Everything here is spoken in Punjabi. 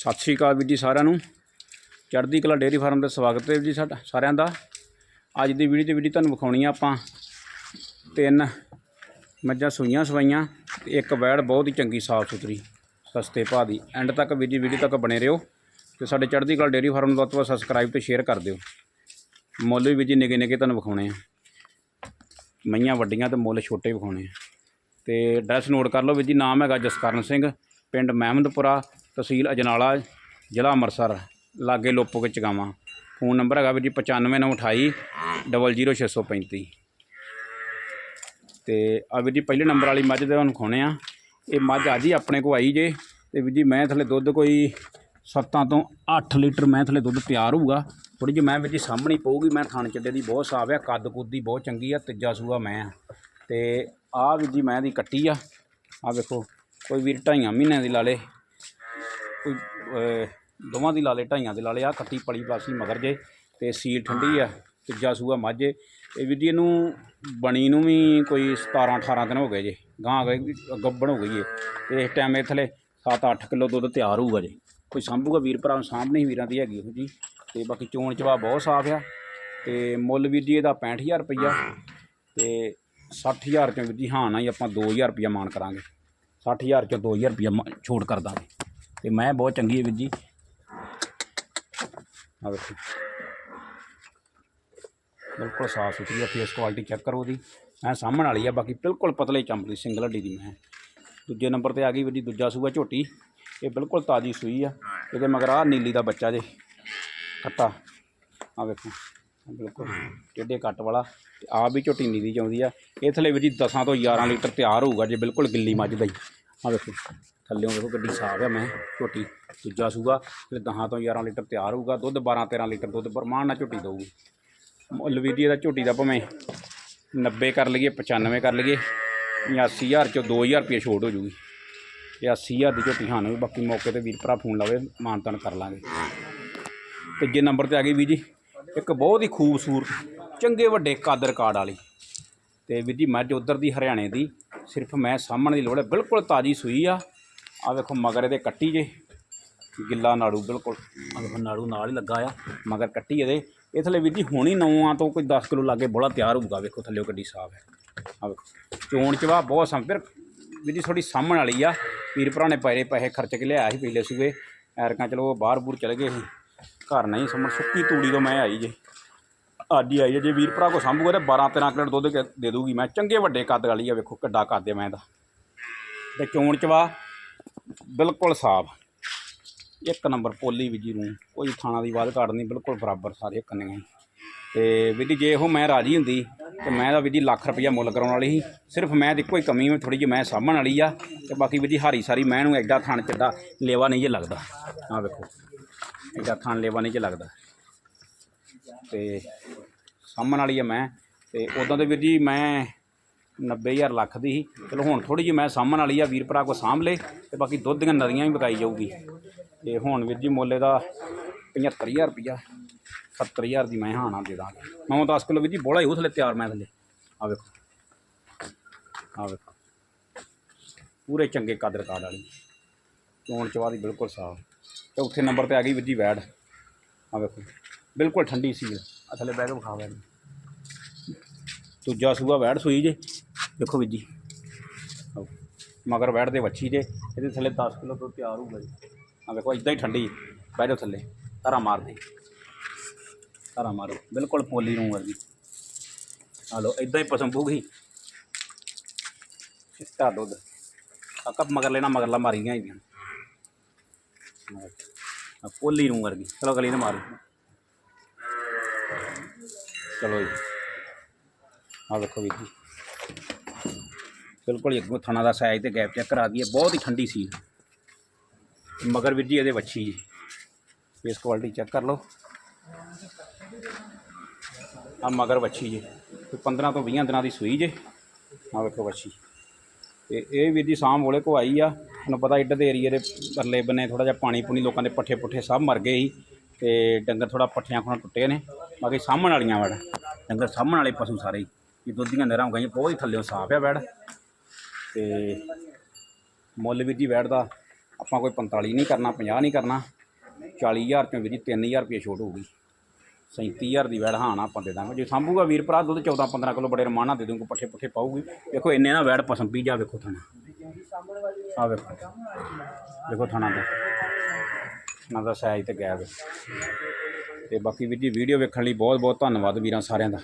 ਸਤਿ ਸ਼੍ਰੀ ਅਕਾਲ ਵੀਰ ਜੀ ਸਾਰਿਆਂ ਨੂੰ। ਚੜ੍ਹਦੀ ਕਲਾ ਡੇਅਰੀ ਫਾਰਮ ਦਾ ਸਵਾਗਤ ਹੈ ਜੀ ਸਾਡਾ ਸਾਰਿਆਂ ਦਾ। ਅੱਜ ਦੀ ਵੀਡੀਓ ਤੇ ਵੀਡੀਓ ਤੁਹਾਨੂੰ ਵਿਖਾਉਣੀ ਆ ਆਪਾਂ ਤਿੰਨ ਮੱਝਾਂ ਸੂਈਆਂ ਸਵਾਈਆਂ ਤੇ ਇੱਕ ਵੈੜ ਬਹੁਤ ਹੀ ਚੰਗੀ ਸਾਫ਼ ਸੁਥਰੀ, ਸਸਤੇ ਭਾਅ ਦੀ। ਐਂਡ ਤੱਕ ਵੀਰ ਜੀ ਵੀਡੀਓ ਤੱਕ ਬਣੇ ਰਹੋ ਤੇ ਸਾਡੇ ਚੜ੍ਹਦੀ ਕਲਾ ਡੇਅਰੀ ਫਾਰਮ ਨੂੰ ਵੱਧ ਤੋਂ ਵੱਧ ਸਬਸਕ੍ਰਾਈਬ ਤੇ ਸ਼ੇਅਰ ਕਰ ਦਿਓ। ਮੁੱਲ ਵੀ ਵੀਰ ਜੀ ਨਿੱਕੇ ਨਿੱਕੇ ਤੁਹਾਨੂੰ ਵਿਖਾਉਣੇ ਆ। ਮਈਆਂ ਵੱਡੀਆਂ ਤੇ ਮੁੱਲ ਛੋਟੇ ਵਿਖਾਉਣੇ ਆ। ਤੇ ਐਡਰੈਸ ਨੋਟ ਕਰ ਲਓ ਵੀਰ ਜੀ, ਨਾਮ ਹੈਗਾ ਜਸਕਰਨ ਸਿੰਘ, ਪਿੰਡ ਮਹਿਮਦਪੁਰਾ ਤਹਿਸੀਲ ਅਜਨਾਲਾ, ਜ਼ਿਲ੍ਹਾ ਅੰਮ੍ਰਿਤਸਰ, ਲਾਗੇ ਲੋਪੋ ਕੇ ਚਗਾਵਾਂ ਫੋਨ ਨੰਬਰ ਹੈਗਾ ਵੀਰ ਜੀ 95928 00635 ਤੇ ਆ ਵੀਰ ਜੀ ਪਹਿਲੇ ਨੰਬਰ ਵਾਲੀ ਮੱਝ ਦੇ ਤੁਹਾਨੂੰ ਖਾਣੇ ਆ। ਇਹ ਮੱਝ ਅੱਜ ਹੀ ਆਪਣੇ ਕੋ ਆਈ ਜੇ। ਤੇ ਵੀਰ ਜੀ ਮੈਂ ਥੱਲੇ ਦੁੱਧ ਕੋਈ 7 ਤੋਂ 8 ਲੀਟਰ ਮੈਂ ਥੱਲੇ ਦੁੱਧ ਤਿਆਰ ਹੋਊਗਾ। ਥੋੜੀ ਜਿਹੀ ਮੈਂ ਵੀਰ ਜੀ ਸਾਹਮਣੀ ਪਊਗੀ। ਮੈਂ ਥਣ ਚੱਡੇ ਦੀ ਬਹੁਤ ਸਾਫ਼ ਆ, ਕੱਦ ਕੁੱਦ ਦੀ ਬਹੁਤ ਚੰਗੀ ਆ, ਤੀਜਾ ਸੂਆ ਮੈਂ ਆ। ਤੇ ਆਹ ਵੀਰ ਜੀ ਮੈਂ ਦੀ ਕੱਟੀ ਆ। ਆ ਵੇਖੋ, ਕੋਈ ਵੀਰ ਢਾਈਆਂ ਮਹੀਨਿਆਂ ਦੀ ਲਾ ਲੇ। ਕੋਈ ਦੋਵਾਂ ਦੀ ਲਾ ਲੇ ਢਾਈਆਂ ਦੀ ਲਾ ਲੇ ਆ ਕੱਟੀ ਪਲੀ ਪਾਸੀ ਮਗਰ ਜੇ, ਤੇ ਸੀਲ ਠੰਡੀ ਆ, ਤੀਜਾ ਸੂਆ ਮਾਝੇ ਇਹ ਵੀ ਜੀ, ਇਹਨੂੰ ਬਣੀ ਨੂੰ ਵੀ ਕੋਈ 17 18 ਦਿਨ ਹੋ ਗਏ ਜੇ, ਗਾਂ ਵੀ ਗੱਬਣ ਹੋ ਗਈ ਏ। ਤੇ ਇਸ ਟਾਈਮ ਇਹ ਥਲੇ 7-8 ਕਿਲੋ ਦੁੱਧ ਤਿਆਰ ਹੋਊਗਾ ਜੇ। ਕੋਈ ਸਾਂਭੂਗਾ, ਵੀਰ ਭਰਾ ਨੂੰ ਸਾਂਭਣੀ ਵੀਰਾਂ ਦੀ ਹੈਗੀ ਉਹ ਜੀ ਤੇ ਬਾਕੀ ਚੋਣ ਚਵਾ ਬਹੁਤ ਸਾਫ਼ ਆ। ਤੇ ਮੁੱਲ ਵੀਰ ਜੀ, ਇਹਦਾ 65000 ਰੁਪਈਆ। ਤੇ 60000 ਚੋਂ ਵੀਰ ਜੀ, ਹਾਂ ਨਾ ਹੀ ਆਪਾਂ 2000 ਰੁਪਈਆ ਮਾਨ ਕਰਾਂਗੇ। 60000 ਚੋਂ 2000 ਰੁਪਈਆ ਮਾ- ਛੋਟ ਕਰ ਦਾਂਗੇ। ਤੇ ਮੈਂ ਬਹੁਤ ਚੰਗੀ ਹੈ ਵੀਰ ਜੀ। ਆ ਵੇਖੋ। ਬਿਲਕੁਲ ਸਾਫ਼ ਸੁਥਰੀ ਆ ਫੇਸ ਕੁਆਲਿਟੀ ਚੈੱਕ ਕਰੋ ਉਹਦੀ। ਮੈਂ ਸਾਹਮਣ ਵਾਲੀ ਆ, ਬਾਕੀ ਬਿਲਕੁਲ ਪਤਲੇ ਚੰਪਲੀ ਸਿੰਗਲ ਹੱਡੀ ਦੀ ਮੈਂ। ਦੂਜੇ ਨੰਬਰ ਤੇ ਆ ਗਈ ਵੀਰ ਜੀ, ਦੂਜਾ ਸੂਆ ਝੋਟੀ। ਇਹ ਬਿਲਕੁਲ ਤਾਜ਼ੀ ਸੂਈ ਆ, ਇਹਦੇ ਮਗਰ ਆ ਨੀਲੀ ਦਾ ਬੱਚਾ ਜੇ ਕੱਟਾ ਆ ਵੇਖੋ, ਬਿਲਕੁਲ ਟੇਢੇ ਕੱਟ ਵਾਲਾ। ਤੇ ਆ ਵੀ ਝੋਟੀ ਨੀਲੀ ਚਾਉਂਦੀ ਆ। ਇਹ ਥਲੇ ਵੀਰ ਜੀ 10 ਤੋਂ 11 ਲੀਟਰ ਤਿਆਰ ਹੋਊਗਾ, ਜੇ ਬਿਲਕੁਲ ਗਿੱਲੀ ਮੱਝ ਦਾ ਹੀ ਆ ਵੇਖੋ। ਥੱਲਿਓਂ ਵੇਖੋ ਗੱਡੀ ਸਾਫ਼ ਆ ਮੈਂ ਝੋਟੀ, ਦੂਜਾ ਸੂਗਾ ਫਿਰ 10 ਤੋਂ 11 ਲੀਟਰ ਤਿਆਰ ਹੋਊਗਾ, ਦੁੱਧ 12 13 ਲੀਟਰ ਦੁੱਧ ਪਰਮਾਨ ਨਾਲ ਝੋਟੀ ਦਊਗੀ। ਮੁੱਲ ਵੀਰ ਜੀ ਇਹਦਾ ਝੋਟੀ ਦਾ ਭਾਵੇਂ 90 ਕਰ ਲਈਏ 95 ਕਰ ਲਈਏ 80000 ਚੋਂ 2000 ਰੁਪਏ ਛੋਟ ਹੋ ਜੂਗੀ। ਤੇ 80000 ਦੀ ਝੋਟੀ ਹਾਂ ਬਾਕੀ ਮੌਕੇ ਤੇ ਵੀਰ ਭਰਾ ਫੋਨ ਲਾਵੇ, ਮਾਨਤਨ ਕਰ ਲਾਂਗੇ। ਤੀਜੇ ਨੰਬਰ ਤੇ ਆ ਗਈ ਵੀ ਜੀ, ਇੱਕ ਬਹੁਤ ਹੀ ਖੂਬਸੂਰਤ, ਚੰਗੇ ਵੱਡੇ ਕਾਦਰ ਕਾਰਡ ਵਾਲੀ। ਤੇ ਵੀਰ ਜੀ ਮੱਝ ਉਧਰ ਦੀ, ਹਰਿਆਣੇ ਦੀ, ਸਿਰਫ ਮੈਂ ਸਾਹਮਣੇ ਦੀ ਲੋੜ ਹੈ, ਬਿਲਕੁਲ ਤਾਜੀ ਸੂਈ ਆ। ਆ ਵੇਖੋ ਮਗਰ ਇਹਦੇ ਕੱਟੀ ਜੇ। ਗਿੱਲਾ ਨਾੜੂ ਬਿਲਕੁਲ। ਆ ਵੇਖੋ ਨਾੜੂ ਨਾਲ ਹੀ ਲੱਗਾ ਆ। ਮਗਰ ਕੱਟੀ ਇਹਦੇ। ਇਹ ਥੱਲੇ ਵੀਰ ਜੀ ਹੁਣੀ ਨੌਵਾਂ ਤੋਂ ਕੋਈ 10 ਕਿਲੋ ਲਾਗੇ ਬੋਲਾ ਤਿਆਰ ਹੋਊਗਾ। ਵੇਖੋ ਥੱਲੇ ਗੱਡੀ ਸਾਫ਼ ਹੈ। ਆ ਵੇਖੋ। ਚੋਣ ਚਵਾ ਬਹੁਤ ਸਮ ਫਿਰ ਵੀਰ ਜੀ ਥੋੜੀ ਸਾਹਮਣ ਵਾਲੀ ਆ। ਵੀਰ ਭਰਾ ਨੇ ਪੈਰੇ ਪੈਸੇ ਖਰਚ ਕੇ ਲਿਆਇਆ ਸੀ ਪਹਿਲੇ ਸੂਏ ਐਰਕਾਂ ਚਲੋ ਬਾਹਰ ਬੂਰ ਚਲੇ ਗਏ ਸੀ। ਘਰ ਨਹੀਂ ਸਮਝ ਸੁੱਕੀ ਤੂੜੀ ਤੋਂ ਮੈਂ ਆਈ ਜੇ। ਅੱਜ ਹੀ ਆਈ ਜੇ। ਜੇ ਵੀਰ ਭਰਾ ਕੋ ਸੰਭੂਗਾ ਤੇ 12 13 ਕਿਲੋ ਦੁੱਧ ਕੇ ਦੇ ਦੂਗੀ ਮੈਂ। ਚੰਗੇ ਵੱਡੇ ਕੱਦ ਵਾਲੀ ਆ। ਵੇਖੋ ਕਿੱਡਾ ਕੱਦ ਆ ਮੈਂ ਦਾ ਤੇ ਚੋਣ ਚਵਾ ਬਿਲਕੁਲ ਸਾਫ਼। ਇੱਕ ਨੰਬਰ ਪੋਲੀ ਵੀ ਜੀ ਨੂੰ ਕੋਈ ਥਾਣਾ ਦੀ ਬਾਤ ਘਾਟ ਨਹੀਂ, ਬਿਲਕੁਲ ਬਰਾਬਰ ਸਾਰੇ ਕੰਨੀਆਂ ਹੀ। ਤੇ ਵੀਰ ਜੀ, ਜੇ ਉਹ ਮੈਂ ਰਾਜੀ ਹੁੰਦੀ, ਤੇ ਮੈਂ ਤਾਂ ਵੀਰ ਜੀ ਲੱਖ ਰੁਪਈਆ ਮੁੱਲ ਕਰਾਉਣ ਵਾਲੀ ਸੀ। ਸਿਰਫ ਮੈਂ ਦੀ ਇੱਕੋ ਹੀ ਕਮੀ ਥੋੜੀ ਜਿਹੀ ਮੈਂ ਸਾਂਭਣ ਵਾਲੀ ਆ, ਤੇ ਬਾਕੀ ਵੀਰ ਜੀ ਹਾਰੀ ਸਾਰੀ ਮੈਂ ਨੂੰ ਐਡਾ ਥਣ ਚੱਡਾ ਲੇਵਾ ਨਹੀਂ ਜੇ ਲੱਗਦਾ। ਆਹ ਵੇਖੋ, ਐਡਾ ਥਾਣ ਲੇਵਾ ਨਹੀਂ ਜੇ ਲੱਗਦਾ। ਤੇ ਸਾਂਭਣ ਵਾਲੀ ਆ ਮੈਂ, ਤੇ ਉਦੋਂ ਦੇ ਵੀਰ ਜੀ ਮੈਂ 90000 ਲੱਖ ਦੀ ਸੀ। ਚਲੋ ਹੁਣ ਥੋੜੀ ਜਿਹੀ ਮੈਂ ਸਾਹਮਣ ਵਾਲੀ ਆ, ਵੀਰ ਭਰਾ ਕੋ ਸਾਂਭ ਲੇ ਤੇ ਬਾਕੀ ਦੁੱਧ ਦੀਆਂ ਨਦੀਆਂ ਵੀ ਵਿਕਾਈ ਜਾਊਗੀ। ਤੇ ਹੁਣ ਵੀਰ ਜੀ ਮੁੱਲ ਇਹਦਾ 75000 ਰੁਪਈਆ 70000 ਦੀ ਮੈਂ ਹਾਂ ਦੇ ਦਾਂਗਾ। ਮੈਂ 10 ਕਿਲੋ ਵੀਰ ਜੀ ਬੋਲਾ ਹੀ ਉਹ ਥੱਲੇ ਤਿਆਰ ਮੈਂ ਥੱਲੇ। ਆ ਵੇਖੋ ਆ ਵੇਖੋ। ਪੂਰੇ ਚੰਗੇ ਕਦਰ ਕਾਰਡ ਵਾਲੀ। ਚੋਣ ਚਵਾ ਦੀ ਬਿਲਕੁਲ ਸਾਫ਼। ਚੌਥੇ ਨੰਬਰ ਤੇ ਆ ਗਈ ਵੀਰ ਜੀ ਵੈੜ। ਆ ਵੇਖੋ, ਬਿਲਕੁਲ ਠੰਡੀ ਸੀ ਆ ਥੱਲੇ ਬਹਿ ਕੇ ਵਿਖਾ ਵੈੜ ਦੂਜਾ ਸੂਆ ਵੈੜ ਸੂਈ ਜੇ। ਦੇਖੋ ਵੀਰ ਜੀ। ਮਗਰ ਬੈਠਦੇ ਵੱਛੀ ਜੇ, ਇਹਦੇ ਥੱਲੇ 10 ਕਿਲੋ ਦੁੱਧ ਤਿਆਰ ਹੋਊਗਾ ਜੀ। ਆ ਵੇਖੋ ਇਦਾਂ ਹੀ ਠੰਡੀ ਬਹਿ ਜਾਓ ਥੱਲੇ, ਧਾਰਾ ਮਾਰਦੇ ਧਾਰਾ ਮਾਰੋ। ਬਿਲਕੁਲ ਪੋਲੀ ਨੂੰ ਵਰਗੀ। ਆ ਲਓ ਇਦਾਂ ਹੀ ਪਸਮ ਪੂਗੀ ਚਿੱਟਾ ਦੁੱਧ। ਆ ਕੱਪ ਮਗਰ ਲੈਣਾ, ਮਗਰਲਾ ਮਾਰੀਆਂ ਹੈਗੀਆਂ ਆ ਪੋਲੀ ਨੂੰ ਵਰਗੀ। ਚਲੋ, ਗਲੀ ਨਾ ਮਾਰ। ਚਲੋ ਜੀ। ਆ ਵੇਖੋ ਵੀਰ ਜੀ। ਬਿਲਕੁਲ ਹੀ ਅੱਗੋਂ ਥਣਾ ਦਾ ਸਾਈਜ਼ ਤੇ ਗੈਪ ਚੈੱਕ ਕਰਾ ਦਈਏ, ਬਹੁਤ ਹੀ ਠੰਡੀ ਸੀ। ਮਗਰ ਵੀਰ ਜੀ, ਇਹਦੇ ਵੱਛੀ ਜੀ। ਫੇਸ ਕੁਆਲਿਟੀ ਚੈੱਕ ਕਰ ਲਓ। ਆ ਮਗਰ ਵੱਛੀ ਜੀ। ਕੋਈ 15 ਤੋਂ 20 ਦਿਨਾਂ ਦੀ ਸੂਈ ਜੇ। ਆ ਵੇਖੋ ਵੱਛੀ। ਤੇ ਇਹ ਵੀਰ ਜੀ ਸਾਂਭ ਵਾਲੇ ਕੋ ਆਈ ਆ। ਤੁਹਾਨੂੰ ਪਤਾ ਇੱਧਰ ਦੇ ਏਰੀਏ ਦੇ ਪਰਲੇ ਬੰਨੇ ਥੋੜਾ ਜਿਹਾ ਪਾਣੀ ਪੁਣੀ ਲੋਕਾਂ ਦੇ ਪੱਠੇ ਪੁੱਠੇ ਸਭ ਮਰ ਗਏ ਸੀ। ਤੇ ਡੰਗਰ ਥੋੜਾ ਪੱਠਿਆਂ ਖੋਣਾ ਟੁੱਟੇ ਨੇ। ਬਾਕੀ ਸਾਹਮਣ ਵਾਲੀਆਂ ਵੜ ਡੰਗਰ ਸਾਹਮਣ ਵਾਲੇ ਪਸ਼ੂ ਸਾਰੇ ਹੀ। ਇਹ ਦੁੱਧ ਦੀਆਂ ਨਹਿਰਾਂ ਗਈਆਂ ਬਹੁਤ ਹੀ ਥੱਲਿਓਂ ਸਾਫ਼ ਆ ਵੜ ਤੇ ਮੁੱਲ ਵੀਰ ਜੀ ਵੈੜ ਦਾ ਆਪਾਂ ਕੋਈ 45 ਨਹੀਂ ਕਰਨਾ 50 ਨਹੀਂ ਕਰਨਾ 40000 ਚੋਂ ਵੀਰ ਜੀ 3000 ਰੁਪਏ ਛੋਟ ਹੋਊਗੀ। 37000 ਦੀ ਵੈੜ ਹਾਂ ਨਾ ਆਪਾਂ ਦੇ ਦਾਂਗੇ। ਜੇ ਸਾਂਭੂਗਾ ਵੀਰ ਭਰਾ, ਦੁੱਧ 14 15 ਕਿਲੋ ਬੜੇ ਰਮਾਨਾ ਦੇ ਦੂੰਗਾ ਪੱਠੇ ਪੁੱਠੇ ਪਾਊਗੀ। ਦੇਖੋ, ਇੰਨੇ ਨਾ ਵੈੜ ਪਸੰਦ ਪੀ ਜਾ ਵੇਖੋ ਥਾਣਾ। ਆ ਵੇਖੋ। ਦੇਖੋ ਥਾਣਾ ਦਾ। ਥਾਣਾ ਦਾ ਸਾਈਜ਼ ਤੇ ਗੈਪ। ਤੇ ਬਾਕੀ ਵੀਰ ਜੀ ਵੀਡੀਓ ਵੇਖਣ ਲਈ ਬਹੁਤ ਬਹੁਤ ਧੰਨਵਾਦ ਵੀਰਾਂ ਸਾਰਿਆਂ ਦਾ।